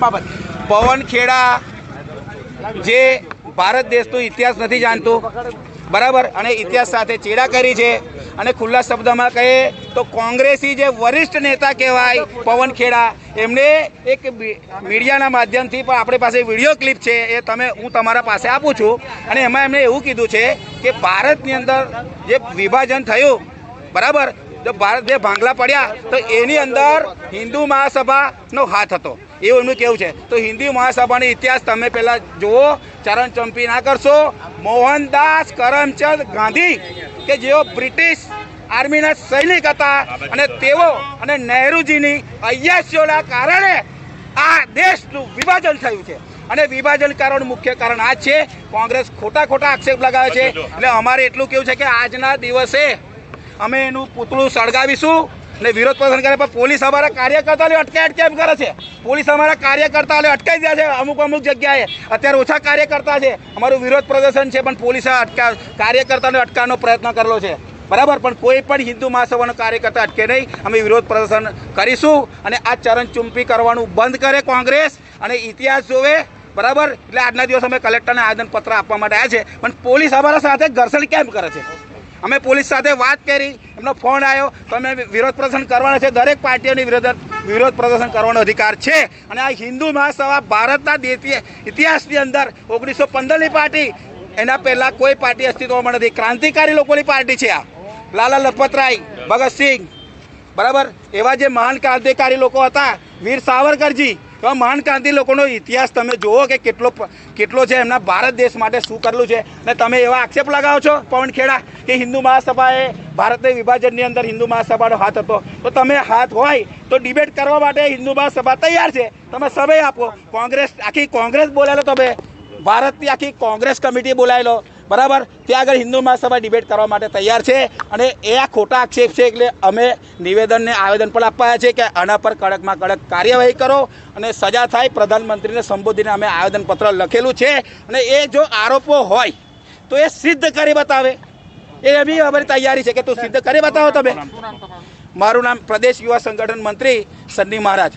બાબત. પવન ખેડા જે ભારત દેશનો ઇતિહાસ નથી જાણતો. બરાબર? અને ઇતિહાસ સાથે ચેડા કરી છે. અને ખુલ્લા શબ્દમાં કહીએ તો કોંગ્રેસી જે વરિષ્ઠ નેતા કહેવાય પવન ખેડા, એમને એક મીડિયાના માધ્યમથી પણ આપણી પાસે વીડિયો ક્લિપ છે. એ તમે, હું તમારા પાસે આપું છું. અને એમાં એમણે એવું કીધું છે કે ભારતની અંદર જે વિભાજન થયું, બરાબર? જો ભારત બે ભાંગલા પડ્યા તો એની અંદર હિન્દુ મહાસભાનો હાથ હતો. એવું એમનું કેવું છે. તો હિન્દુ મહાસભાનો ઇતિહાસ તમે પહેલાં જુઓ ચરણ ચંપી ના કરશો મોહનદાસ કરમચંદ ગાંધી કે જેઓ બ્રિટિશ આર્મીના સૈનિક હતા અને તેઓ અને નહેરુજીની અય્યાસીઓના કારણે આ દેશનું વિભાજન થયું છે. અને વિભાજન કારણ મુખ્ય કારણ આ છે કોંગ્રેસ ખોટા ખોટા આક્ષેપ લગાવે છે. એટલે અમારે એટલું કેવું છે કે આજના દિવસે અમે એનું પૂતળું સળગાવીશું અને વિરોધ પ્રદર્શન કરે, પણ પોલીસ અમારા કાર્યકર્તાઓને અટકાય અટકાય એમ કરે છે. પોલીસ અમારા કાર્યકર્તાઓને અટકાઈ દે છે, અમુક અમુક જગ્યાએ. અત્યારે ઓછા કાર્યકર્તા છે, અમારું વિરોધ પ્રદર્શન છે, પણ પોલીસે અટકા કાર્યકર્તાને અટકાવવાનો પ્રયત્ન કરેલો છે. બરાબર? પણ કોઈ પણ હિન્દુ મહાસભાનો કાર્યકર્તા અટકે નહીં. અમે વિરોધ પ્રદર્શન કરીશું અને આ ચરણ ચૂંપી કરવાનું બંધ કરે કોંગ્રેસ અને ઇતિહાસ જોવે. બરાબર? એટલે આજના દિવસ અમે કલેક્ટરને આવેદનપત્ર આપવા માટે આવ્યા છે. પણ પોલીસ અમારા સાથે ઘર્ષણ કેમ કરે છે? અમે પોલીસ સાથે વાત કરી, એમનો ફોન આવ્યો. તો અમે વિરોધ પ્રદર્શન કરવાના છે. દરેક પાર્ટીઓની વિરોધ વિરોધ પ્રદર્શન કરવાનો અધિકાર છે. અને આ હિન્દુ મહાસભા ભારતના દેતીય ઇતિહાસની અંદર ઓગણીસો પંદરની પાર્ટી, એના પહેલાં કોઈ પાર્ટી અસ્તિત્વમાં નથી. ક્રાંતિકારી લોકોની પાર્ટી છે આ. લાલા લજપતરાય ભગતસિંહ બરાબર? એવા જે મહાન ક્રાંતિકારી લોકો હતા, વીર સાવરકરજી એવા મહાન ક્રાંતિ લોકોનો ઇતિહાસ તમે જુઓ કે કેટલો કેટલો છે એમના ભારત દેશ માટે શું કરેલું છે. અને તમે એવા આક્ષેપ લગાવો છો પવન ખેડા, કે હિન્દુ મહાસભાએ ભારતની વિભાજનની અંદર હિન્દુ મહાસભાનો હાથ હતો. તો તમે હાથ હોય તો ડિબેટ કરવા માટે હિન્દુ મહાસભા તૈયાર છે. તમે સમય આપો. કોંગ્રેસ, આખી કોંગ્રેસ બોલાયેલો તમે. ભારતની આખી કોંગ્રેસ કમિટી બોલાયેલો. બરાબર? ત્યાં આગળ હિન્દુ મહાસભા ડિબેટ કરવા માટે તૈયાર છે અને એ આ ખોટા આક્ષેપ છે એટલે અમે નિવેદનને આવેદન પણ આપવાયા છે કે આના પર કડકમાં કડક કાર્યવાહી કરો અને સજા થાય પ્રધાનમંત્રીને સંબોધીને અમે આવેદનપત્ર લખેલું છે અને એ જો આરોપો હોય તો એ સિદ્ધ કરી બતાવે. એ બી અમારી તૈયારી છે કે તું સિદ્ધ કરી બતાવો તમે. મારું નામ પ્રદેશ યુવા સંગઠન મંત્રી સન્ની મહારાજ.